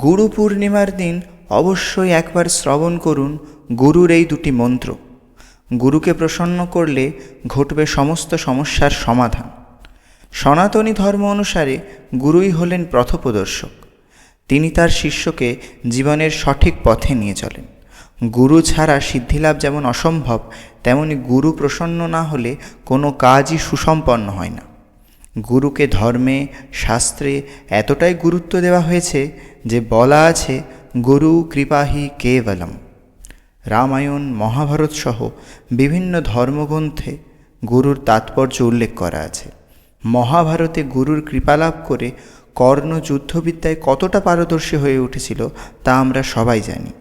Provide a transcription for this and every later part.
গুরু পূর্ণিমার দিন অবশ্যই একবার শ্রবণ করুন গুরুর এই দুটি মন্ত্র। গুরুকে প্রসন্ন করলে ঘটবে সমস্ত সমস্যার সমাধান। সনাতনী ধর্ম অনুসারে গুরুই হলেন পথপ্রদর্শক তিনি তার শিষ্যকে জীবনের সঠিক পথে নিয়ে চলেন। গুরু ছাড়া সিদ্ধিলাভ যেমন অসম্ভব, তেমনি গুরু প্রসন্ন না হলে কোনো কাজই সুসম্পন্ন হয় না। গুরুকে ধর্মে, শাস্ত্রে এতটাই গুরুত্ব দেওয়া হয়েছে যে বলা আছে, গুরু কৃপাহি কেবলম। রামায়ণ, মহাভারত সহ বিভিন্ন ধর্মগ্রন্থে গুরুর তাৎপর্য উল্লেখ করা আছে। মহাভারতে গুরুর কৃপালাভ করে কর্ণ যুদ্ধবিদ্যায় কতটা পারদর্শী হয়ে উঠেছিল তা আমরা সবাই জানি।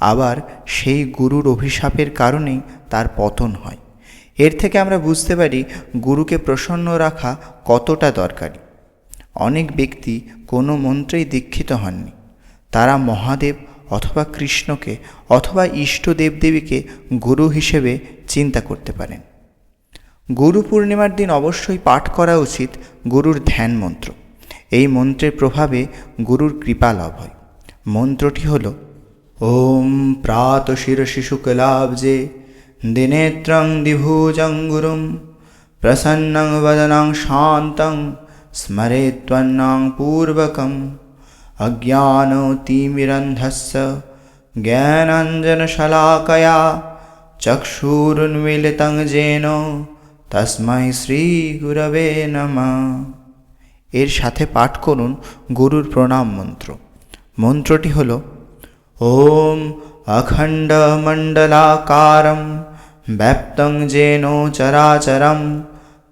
আবার সেই গুরুর অভিশাপের কারণেই তার পতন হয়। এর থেকে আমরা বুঝতে পারি গুরুকে প্রসন্ন রাখা কতটা দরকারি। অনেক ব্যক্তি কোনো মন্ত্রেই দীক্ষিত হননি। তারা মহাদেব অথবা কৃষ্ণকে অথবা ইষ্ট দেবদেবীকে গুরু হিসেবে চিন্তা করতে পারেন। গুরু পূর্ণিমার দিন অবশ্যই পাঠ করা উচিত গুরুর ধ্যান মন্ত্র। এই মন্ত্রের প্রভাবে গুরুর কৃপা লাভ হয়। মন্ত্রটি হল, ওম প্রাত শিরশি শুক্লাব্জে দিনেত্রং দিভুজং গুরুং প্রসন্নং বদনাং শান্তং স্মরে ত্বন্নাং পূর্বকম অজ্ঞানতিমিরন্ধস্য জ্ঞানঞ্জনশলাকয়া চক্ষুরুন্মিলিতং জেন তস্মৈ শ্রীগুরবে নমঃ এর সাথে পাঠ করুন গুরুর প্রণাম মন্ত্র। মন্ত্রটি হল, ওম अखण्डमण्डलाकारं व्याप्तं जेनो चराचरं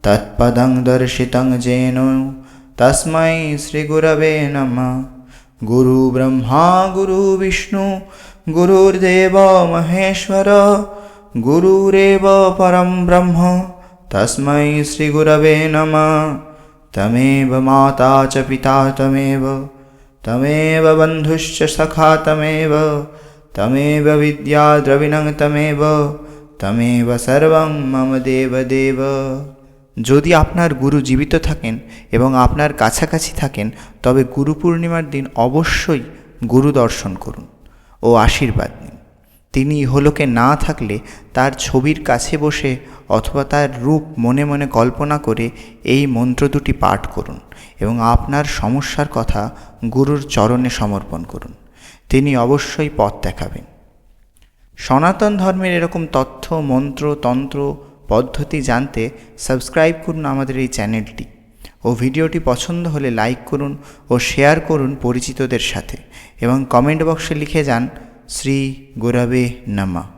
तत्पदं दर्शितं जेनो। तस्मै श्रीगुरवे नमः। गुरुब्रह्मा गुरुविष्णु गुरुर्देव महेश्वर गुरुरेव परं ब्रह्म। तस्मै श्रीगुरवे नमः। तमेव माता च पिता तमेव। तमेव बन्धुश्च सखा तमेव। তমেব বিদ্যা দ্রবিণং তমেব তমেব সর্বং মম দেব দেব যদি আপনার গুরু জীবিত থাকেন এবং আপনার কাছাকাছি থাকেন, তবে গুরু পূর্ণিমার দিন অবশ্যই গুরু দর্শন করুন ও আশীর্বাদ নিন। তিনি ইহলোকে না থাকলে তার ছবির কাছে বসে অথবা তার রূপ মনে মনে কল্পনা করে এই মন্ত্র দুটি পাঠ করুন এবং আপনার সমস্যার কথা গুরুর চরণে সমর্পণ করুন। তিনি অবশ্যই পথ দেখাবেন। সনাতন ধর্মের এরকম তথ্য, মন্ত্র, তন্ত্র, পদ্ধতি জানতে সাবস্ক্রাইব করুন আমাদের এই চ্যানেলটি ও ভিডিওটি পছন্দ হলে লাইক করুন ও শেয়ার করুন পরিচিতদের সাথে এবং কমেন্ট বক্সে লিখে যান শ্রী গোরাবে নমঃ।